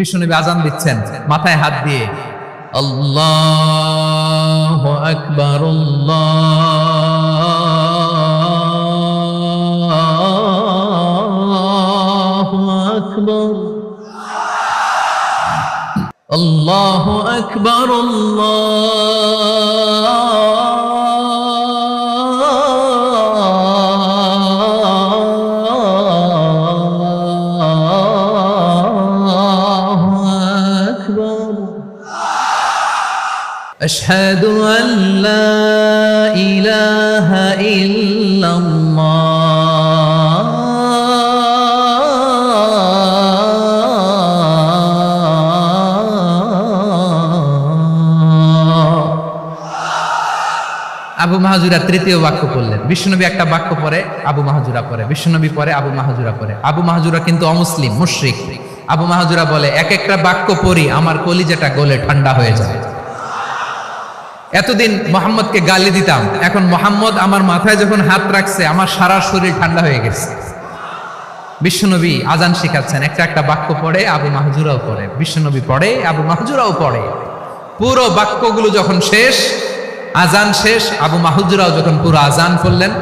বিষ্ণুনবী আজান দিচ্ছেন মাথায় হাত দিয়ে আল্লাহ আকবর আল্লাহ আকবর আল্লাহ আকবর أشهد أن لا إله إلا الله আবু মাহাজুরা তৃতীয় বাক্য পড়লেন বিষ্ণুনবী একটা বাক্য পরে আবু মাহাজুরা পরে বিষ্ণুনবী পরে আবু মাহাজুরা পরে আবু মাহাজুরা কিন্তু অমুসলিম মুশরিক আবু মাহাজুরা বলে, এক একটা বাক্য পড়ি, আমার কলিজাটা গলে ঠান্ডা হয়ে যায়। এতদিন মোহাম্মদকে গালি দিতাম, এখন মোহাম্মদ আমার মাথায় যখন হাত রাখছে, আমার সারা শরীর ঠান্ডা হয়ে গেছে। বিশ্বনবী আজান শিখাচ্ছেন, একটা একটা বাক্য পড়ে, আবু মাহজুরাও পড়ে, বিশ্বনবী পড়ে, আবু মাহজুরাও পড়ে। পুরো বাক্যগুলো যখন শেষ, আজান শেষ, আবু মাহজুরাও যখন পুরো আজান করলেন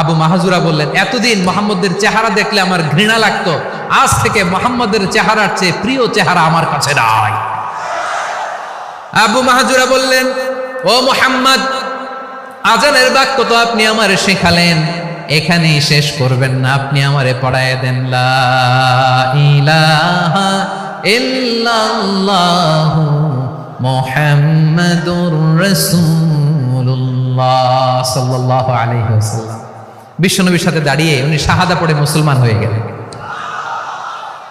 আবু মাহজুরা বললেন, এতদিন মোহাম্মদের চেহারা দেখলে আমার ঘৃণা লাগতো আজ থেকে মোহাম্মদের চেহারার চেয়ে প্রিয় চেহারা আমার কাছে নাই। আবু মাহাজুরা বললেন, ও মোহাম্মদ, আজানের বাক্য তো আপনি আমার শেখালেন। এখানেই শেষ করবেন না, আপনি আমারে পড়ায় দেন। বিশ্বনবীর সাথে দাঁড়িয়ে উনি শাহাদা পড়ে মুসলমান হয়ে গেলেন।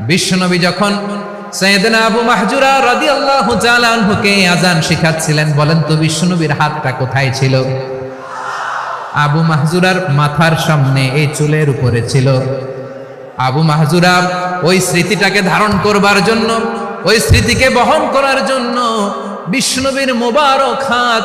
বিশ্বনবী যখন সৈয়দনা আবু মাহজুরা রাদিয়াল্লাহু তাআলা আনহুকে আজান শিখাচ্ছিলেন, বলেন, তো বিশ্বনবীর হাতটা কোথায় ছিল? আবু মাহজুরার মাথার সামনে এই চুলের উপরে ছিল। আবু মাহজুরা ওই স্মৃতিটাকে ধারণ করবার জন্য, ওই স্মৃতিকে বহন করার জন্য বিষ্ণুবীর মোবারক হাত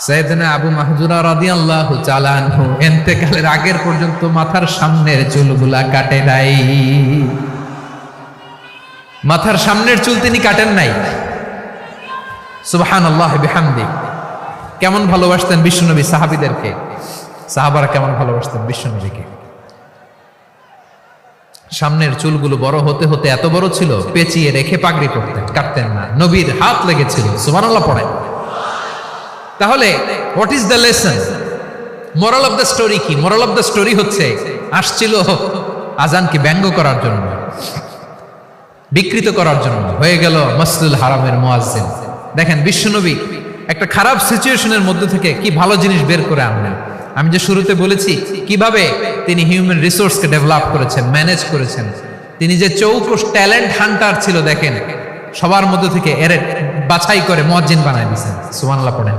সৈয়দনা আবু মাহজুরা রাদিয়াল্লাহু তাআলা আনহু ইন্তেকালের আগের পর্যন্ত মাথার সামনের চুলগুলা কাটে নাই। মাথার সামনের চুল তিনি কাটেন নাই। সুবহানাল্লাহ বিহামদি। কেমন ভালোবাসতেন বিশ্বনবী সাহাবীদেরকে? সাহাবারা কেমন ভালোবাসতেন বিশ্বনবীকে? সামনের চুলগুলো বড় হতে হতে এত বড় ছিল, পেঁচিয়ে রেখে পাগড়ি করতেন, কাটতেন না। নবীর হাত লেগেছিল, সুবহানাল্লাহ পড়ে তাহলে what is the lesson moral of the story কি? মোরাল অফ দ্য স্টোরি হচ্ছে, আসছিল আজানকে ব্যঙ্গ করার জন্য, বিকৃত করার জন্য, হয়ে গেল মসজিদুল হারামের মুয়াজ্জিন। দেখেন, বিশ্বনবী একটা খারাপ সিচুয়েশনের মধ্যে থেকে কি ভালো জিনিস বের করে আনলেন। আমি যে শুরুতে বলেছি, কীভাবে তিনি হিউম্যান রিসোর্সকে ডেভেলপ করেছেন, ম্যানেজ করেছেন। তিনি যে চৌকস ট্যালেন্ট হান্টার ছিল, দেখেন, সবার মধ্যে থেকে এর বাছাই করে মুয়াজ্জিন বানাই দিয়েছেন। সুবহানাল্লাহ পড়েন।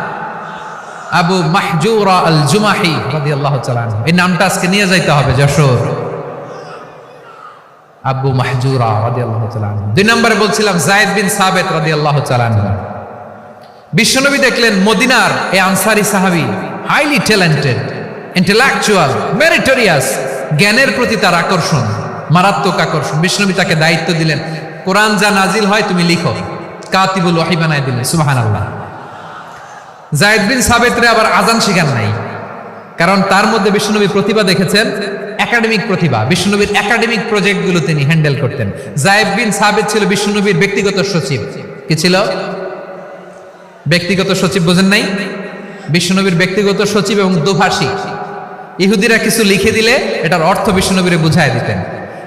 আবু মাহজুরা আল জুমাহি রাদিয়াল্লাহু তাআলা এই নামটা আজকে নিয়ে যাইতে হবে, যশোর। আবু মাহজুরা রাদিয়াল্লাহু তাআলা দুই নম্বরে বলছিলাম, জায়েদ বিন সাবেত রাদিয়াল্লাহু তাআলা। বিশ্বনবী দেখলেন মদিনার এই আনসারি সাহাবী হাইলি ট্যালেন্টেড ইন্টেলেকচুয়াল মেরিটোরিয়াস জ্ঞানের প্রতি তার আকর্ষণ, মারাত্মক আকর্ষণ। বিশ্বনবী তাকে দায়িত্ব দিলেন, কোরআন যা নাজিল হয় তুমি লিখো। কাতিবুল ওয়াহি বানায় দিলেন, সুবহানাল্লাহ। জায়েদ বিন সাবেতরে আবার আজান শিখান নাই। কারণ তার মধ্যে বিশ্বনবী প্রতিভা দেখেছেন, একাডেমিক প্রতিভা। বিশ্বনবীর একাডেমিক প্রজেক্টগুলো তিনি হ্যান্ডেল করতেন। জায়েদ বিন সাবেত ছিল বিশ্বনবীর ব্যক্তিগত সচিব। কি ছিল? ব্যক্তিগত সচিব বোঝেন নাই? বিশ্বনবীর ব্যক্তিগত সচিব এবং দুভাষী। ইহুদিরা কিছু লিখে দিলে এটার অর্থ বিশ্বনবীরে বুঝায় দিতেন।